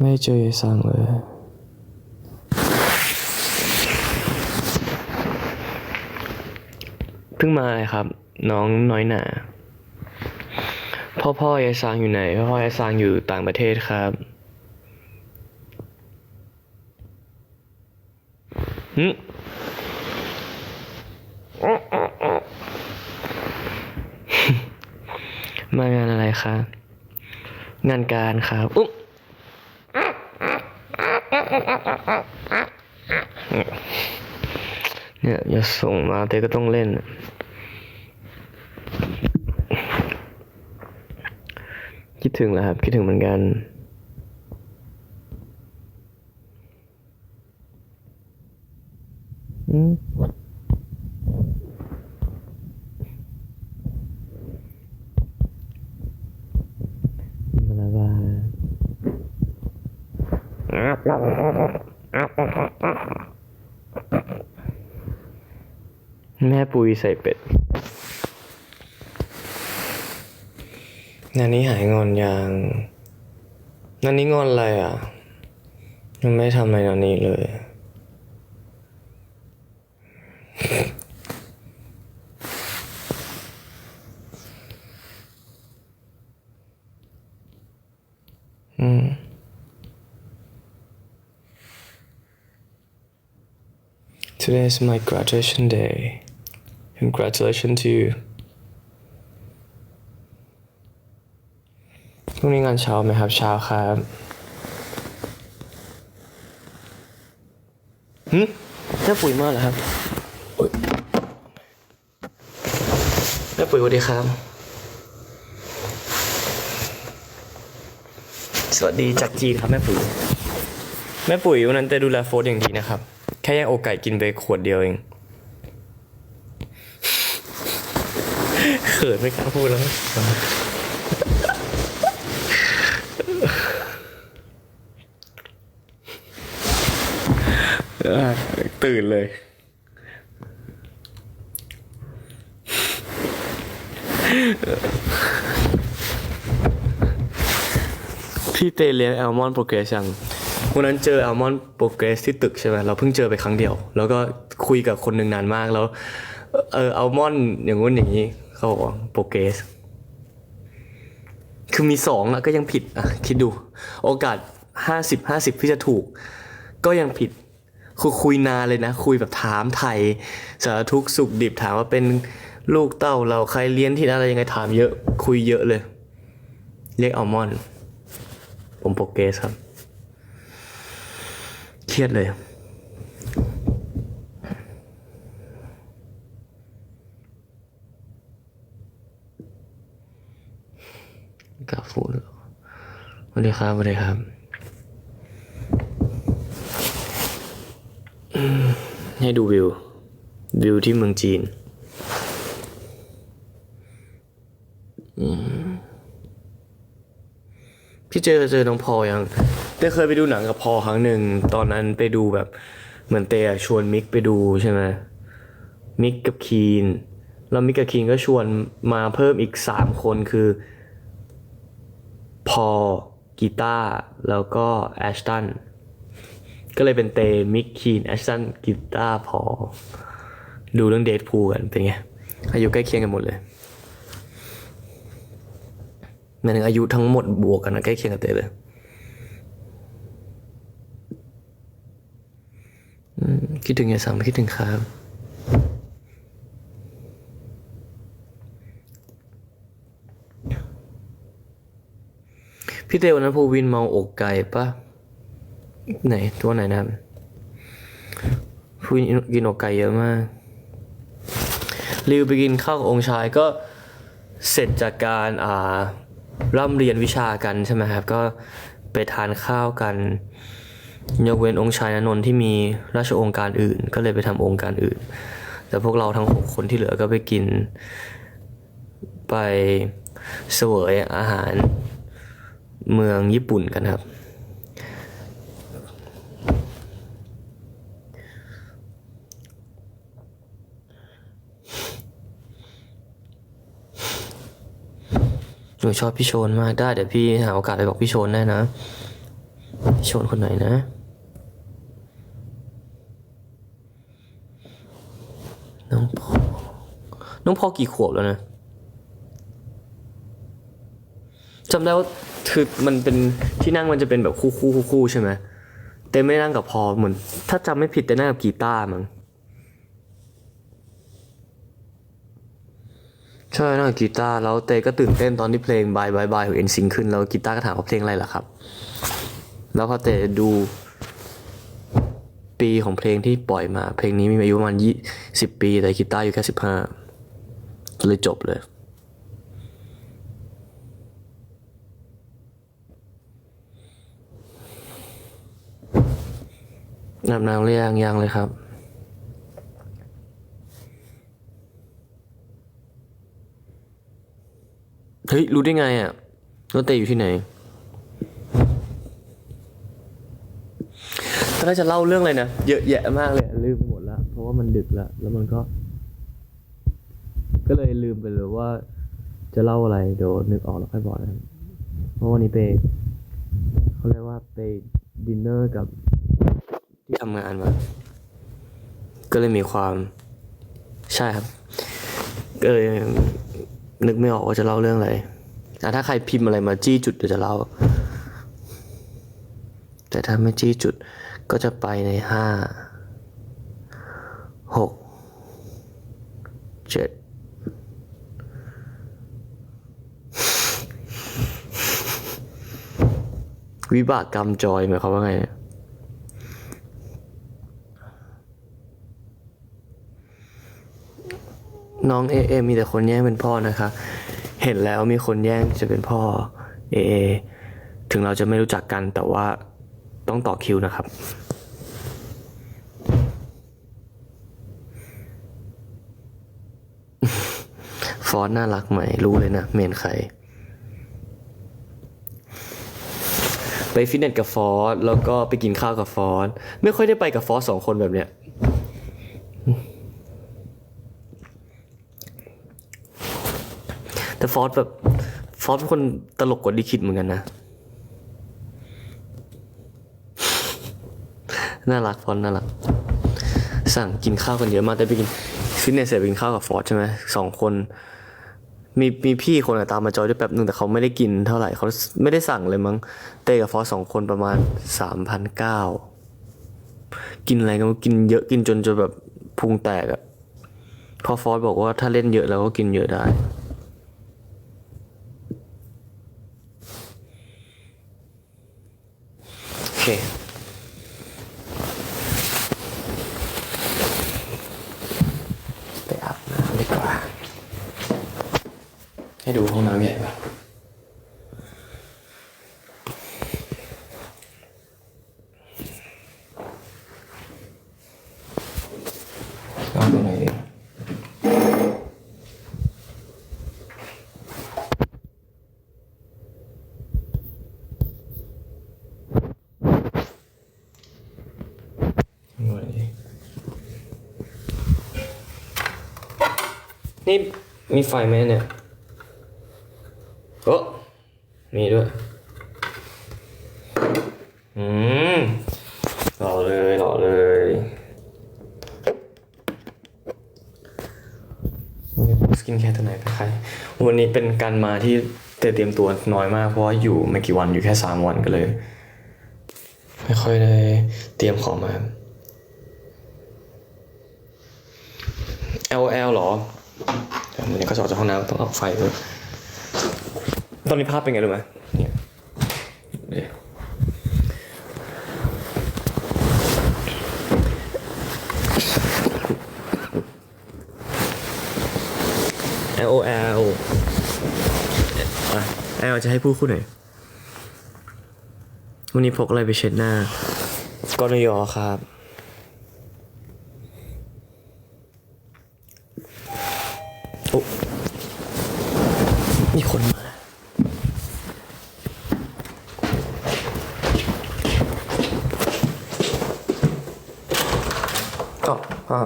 ไม่เจอยายซังเลยเพิ่งมาเลยครับ น้องน้อยหนาพ่อพ่อยายซางอยู่ไหน พ่อพ่อยายซางอยู่ต่างประเทศครับหึมางานอะไรครับงานการครับอุ๊บ เนี่ยอย่าส่งมาเต้ก็ต้องเล่น คิดถึงแล้วครับ คิดถึงเหมือนกันอืมมาแล้วบ้าง แม่ปุยใส่เป็ดนันนี้หายงอนยังนันนี้งอนอะไรอะ ยังไม่ทำอะไรนันนี้เลย อืม Today is my graduation day. Congratulations to you. พรุ่งนี้งานเช้าไหมครับเช้าครับหืมแม่ปุ๋ยมาเหรอครับอุ๊ยแม่ปุ๋ยสวัสดีครับ สวัสดีจากจีนครับแม่ปุ๋ย แม่ปุ๋ยวันนั้นเต้ดูแลโฟร์อย่างดีนะครับแค่แย่งโอกไก่กินไปขวดเดียวเองเขินไม่กล้าพูดแล้วตื่นเลย พี่เตเลี้ยงแอลมอนโปรเกรสยัง วันนั้นเจอแอลมอนโปรเกรสที่ตึกใช่ไหมเราเพิ่งเจอไปครั้งเดียว แล้วก็คุยกับคนหนึ่งนานมากแล้ว เออแอลมอนอย่างงู้นอย่างนี้เขาบอกว่าโปรเกรสคือมีสองอะก็ยังผิดอะคิดดู โอกาสห้าสิบห้าสิบที่จะถูก ก็ยังผิดคือคุยนานเลยนะ คุยแบบถามไทยสารทุกสุขดิบถามว่าเป็นลูกเต้าเราใครเลี้ยงที่อะไรยังไงถามเยอะ คุยเยอะเลย เรียกอัลมอนด์ผมโปรเกรสครับ รียดเลย กาฟูดสวัสดีครับสวัสดีครับให้ดูวิว วิวที่เมืองจีน อืม พี่เจอเจอน้องพอยังเต้เคยไปดูหนังกับพอครั้งหนึ่งตอนนั้นไปดูแบบเหมือนเต้ชวนมิกไปดูใช่ไหมมิกกับคีนแล้วมิกกับคีนก็ชวนมาเพิ่มอีกสามคนคือ พอกีตาร์แล้วก็แอชตันก็เลยเป็นเตมิกคีนแอชตันกีตาร์พอ ดูเรื่องเดทพูกันเป็นไงอายุใกล้เคียงกันหมดเลย หมายถึงอายุทั้งหมดบวกกันใกล้เคียงกับเต้เลยอืมคิดถึงยายสามคิดถึงครับพี่เต้วันนั้นภูวินเมาอกไก่ปะไหนตัวไหนนะภูวินกินอกไก่เยอะมากริวไปกินข้าวกับองค์ชายก็เสร็จจากการอ่า ร่ำเรียนวิชากันใช่ไหมครับ ก็ไปทานข้าวกันยกเว้นองค์ชายนนท์ที่มีราชองค์การอื่น ก็เลยไปทำองค์การอื่น แต่พวกเราทั้งหกคนที่เหลือก็ไปกิน ไปเสวยอาหารเมืองญี่ปุ่นกันครับ นูชอบพี่โชนมากได้เดี๋ยวพี่หาโอกาสไปบอกพี่โชนได้นะพี่โชนคนไหนนะ น้องพอน้องพอกี่ขวบแล้วนะจำได้ว่าคือมันเป็นที่นั่งมันจะเป็นแบบคู่คู่คู่คู่ใช่ไหมเต้ไม่ได้นั่งกับพอเหมือนถ้าจำไม่ผิดเต้นั่งกับกีตาร์มั้ง ใช่นั่งกีตาร์แล้วเตก็ตื่นเต้นตอนที่เพลงบายบายบายของเอ็นซิงขึ้นแล้วกีตาร์ก็ถามว่าเพลงอะไรล่ะครับ แล้วพอเตดูปีของเพลงที่ปล่อยมา เพลงนี้มีอายุประมาณยี่สิบปี แต่กีตาร์อยู่แค่สิบห้าเลยจบเลยอาบน้ำหรือยังยังเลยครับ เฮ้ย รู้ได้ไงอะว่าเตอยู่ที่ไหนตอนแรกจะเล่าเรื่องอะไรนะ เยอะแยะมากเลย ลืมไปหมดล้วเพราะว่ามันดึกล้วแล้วมันก็ ก็เลยลืมไปเลยว่า จะเล่าอะไร เดี๋ยวนึกออกแล้วค่อยบอกนะเพราะวันนี้ไปเขาเรียกว่าไปดินเนอร์กับที่ทำงานมา ก็เลยมีความ ใช่ครับ ก็เลย นึกไม่ออกว่าจะเล่าเรื่องอะไรอ่ถ้าใครพิมพ์อะไรมาจี้จุดเดี๋ยวจะเล่า แต่ถ้าไม่จี้จุดก็จะไปในห้าหกเจ็ดวิบากกรรมจอยหมายความว่าไงเนี่ย น้องเอเอมีแต่คนแย่งเป็นพ่อนะคะ เห็นแล้วมีคนแย่งจะเป็นพ่อเอเอถึงเราจะไม่รู้จักกันแต่ว่าต้องต่อคิวนะครับ ฟอสน่ารักไหมรู้เลยนะ เมนใคร ไปฟิตเนสกับฟอสแล้วก็ไปกินข้าวกับฟอสไม่ค่อยได้ไปกับฟอสสองคนแบบเนี้ย แต่ ฟอสแบบฟอสเป็นคนตลกกว่าดิคิดเหมือนกันนะ น่ารักฟอสน่ารัก สั่งกินข้าวกันเยอะมากแต่ไปกินฟิตเนสเสร็จไปกินข้าวกับฟอสใช่ไหมสองคนมีมีพี่คนตามมาจอยด้วยแป๊บนึงแต่เขาไม่ได้กินเท่าไหร่เขาไม่ได้สั่งเลยมั้งเต้กับฟอสสองคนประมาณสามพันเก้ากินอะไรก็กินเยอะกินจนจนแบบพุงแตกอะพอฟอสบอกว่าถ้าเล่นเยอะแล้วก็กินเยอะได้ โอ เคไปอาบน้ำดีกว่า ให้ดูห้องน้ำใหญ่ปะวางตรงไหนดีตรงไหนดี นี่มีไฟไหมเนี่ยโอ้มีด้วย อืมหล่อเลยหล่อเลยวันนี้สกินแคร์ตัวไหนไปใคร วันนี้เป็นการมาที่เตรียมตัวน้อยมากเพราะว่าอยู่ไม่กี่วันอยู่แค่สามวันก็เลย ไม่ค่อยได้เตรียมของมา LL เหรอ เดี๋ยววันนี้ก็จะออกจากห้องน้ำต้องออกไฟด้วยตอนนี้ภาพเป็นไงรู้ไหมเนี่ยเดี๋ยว L O L อะ L จะให้พูดคู่ไหนอยวันนี้พกอะไรไปเช็ดหน้ากอนยอครับ โอ้มีคนมา ก็ภา